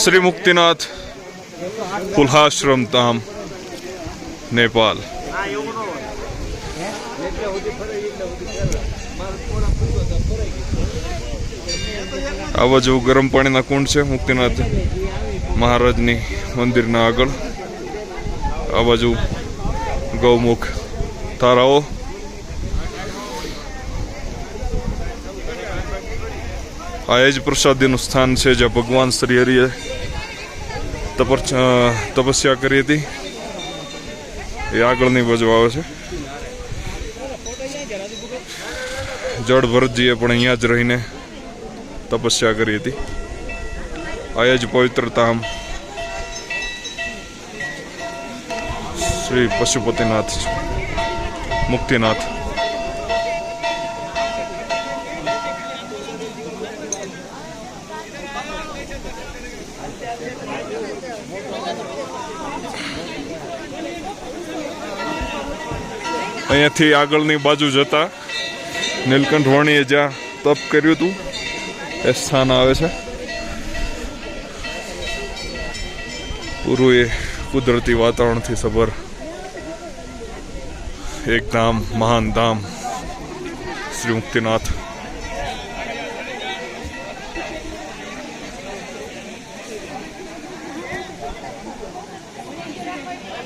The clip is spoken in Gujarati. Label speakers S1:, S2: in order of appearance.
S1: શ્રી મુક્તિનાથ કુલ્હાશ્રમ ધામ, નેપાલ. આ બાજુ ગરમ પાણીના કુંડ છે મુક્તિનાથ મહારાજની મંદિરના આગળ. આ બાજુ ગૌમુખ તારાઓ આ એ જ પ્રસાદીનું સ્થાન છે જ્યાં ભગવાન શ્રી હરિએ તપર તપસ્યા કરી હતી. એ આગળની બાજુ આવે છે. જળ ભરતજીએ પણ અહીંયા જ રહીને તપસ્યા કરી હતી. આ જ પવિત્ર ધામ શ્રી પશુપતિનાથ, મુક્તિનાથ. અહીંયાથી આગળની બાજુ જતા નીલકંઠ વાણીએ જ્યાં તપ કર્યું હતું, એ સ્થાન આવે છે. પૂરું એ કુદરતી વાતાવરણથી સબર એક ધામ, મહાન ધામ, શ્રી મુક્તિનાથ